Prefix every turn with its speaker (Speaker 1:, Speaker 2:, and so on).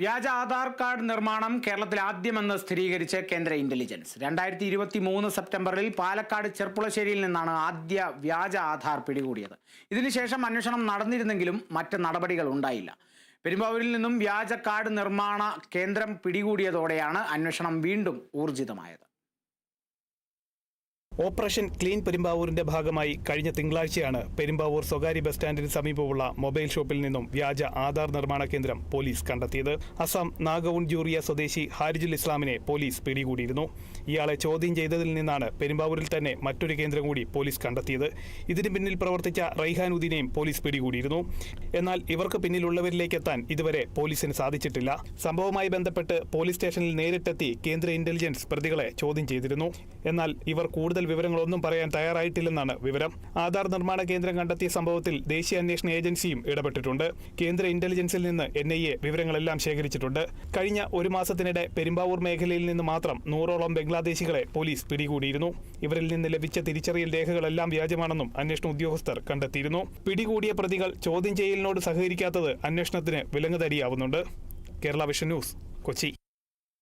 Speaker 1: വ്യാജ ആധാർ കാർഡ് നിർമ്മാണം കേരളത്തിൽ ആദ്യമെന്ന് സ്ഥിരീകരിച്ച് കേന്ദ്ര ഇന്റലിജൻസ് രണ്ടായിരത്തി ഇരുപത്തി മൂന്ന് സെപ്റ്റംബറിൽ പാലക്കാട് ചെർപ്പുളശ്ശേരിയിൽ നിന്നാണ് ആദ്യ വ്യാജ ആധാർ പിടികൂടിയത്. ഇതിനുശേഷം അന്വേഷണം നടന്നിരുന്നെങ്കിലും മറ്റ് നടപടികൾ ഉണ്ടായില്ല. പെരുമ്പാവൂരിൽ നിന്നും വ്യാജ കാർഡ് നിർമ്മാണ കേന്ദ്രം പിടികൂടിയതോടെയാണ് അന്വേഷണം വീണ്ടും ഊർജിതമായത്.
Speaker 2: ഓപ്പറേഷൻ ക്ലീൻ പെരുമ്പാവൂരിന്റെ ഭാഗമായി കഴിഞ്ഞ തിങ്കളാഴ്ചയാണ് പെരുമ്പാവൂർ സ്വകാര്യ ബസ് സ്റ്റാൻഡിന് സമീപമുള്ള മൊബൈൽ ഷോപ്പിൽ നിന്നും വ്യാജ ആധാർ നിർമ്മാണ കേന്ദ്രം പോലീസ് കണ്ടെത്തിയത്. അസം നാഗൌൺ ജൂറിയ സ്വദേശി ഹാരിജുൽ ഇസ്ലാമിനെ പോലീസ് പിടികൂടിയിരുന്നു. ഇയാളെ ചോദ്യം ചെയ്തതിൽ നിന്നാണ് പെരുമ്പാവൂരിൽ തന്നെ മറ്റൊരു കേന്ദ്രം കൂടി പോലീസ് കണ്ടെത്തിയത്. ഇതിന് പിന്നിൽ പ്രവർത്തിച്ച റൈഹാനുദ്ദീനെയും പോലീസ് പിടികൂടിയിരുന്നു. എന്നാൽ ഇവർക്ക് പിന്നിലുള്ളവരിലേക്ക് എത്താൻ ഇതുവരെ പോലീസിന് സാധിച്ചിട്ടില്ല. സംഭവവുമായി ബന്ധപ്പെട്ട് പോലീസ് സ്റ്റേഷനിൽ നേരിട്ടെത്തി കേന്ദ്ര ഇന്റലിജൻസ് പ്രതികളെ ചോദ്യം ചെയ്തിരുന്നു. എന്നാൽ ഇവർ കൂടുതൽ വിവരങ്ങളൊന്നും പറയാൻ തയ്യാറായിട്ടില്ലെന്നാണ് വിവരം. ആധാർ നിർമ്മാണ കേന്ദ്രം കണ്ടെത്തിയ സംഭവത്തിൽ ദേശീയ അന്വേഷണ ഏജൻസിയും ഇടപെട്ടിട്ടുണ്ട്. കേന്ദ്ര ഇന്റലിജൻസിൽ നിന്ന് എൻ ഐ എ വിവരങ്ങളെല്ലാം ശേഖരിച്ചിട്ടുണ്ട്. കഴിഞ്ഞ ഒരു മാസത്തിനിടെ പെരുമ്പാവൂർ മേഖലയിൽ നിന്ന് മാത്രം നൂറോളം ബംഗ്ലാദേശികളെ പോലീസ് പിടികൂടിയിരുന്നു. ഇവരിൽ നിന്ന് ലഭിച്ച തിരിച്ചറിയൽ രേഖകളെല്ലാം വ്യാജമാണെന്നും അന്വേഷണ ഉദ്യോഗസ്ഥർ കണ്ടെത്തിയിരുന്നു. പിടികൂടിയ പ്രതികൾ ചോദ്യം ചെയ്യലിനോട് സഹകരിക്കാത്തത് അന്വേഷണത്തിന് വിലങ്ങുതടിയാവുന്നുണ്ട് കേരള വിഷൻ ന്യൂസ് കൊച്ചി.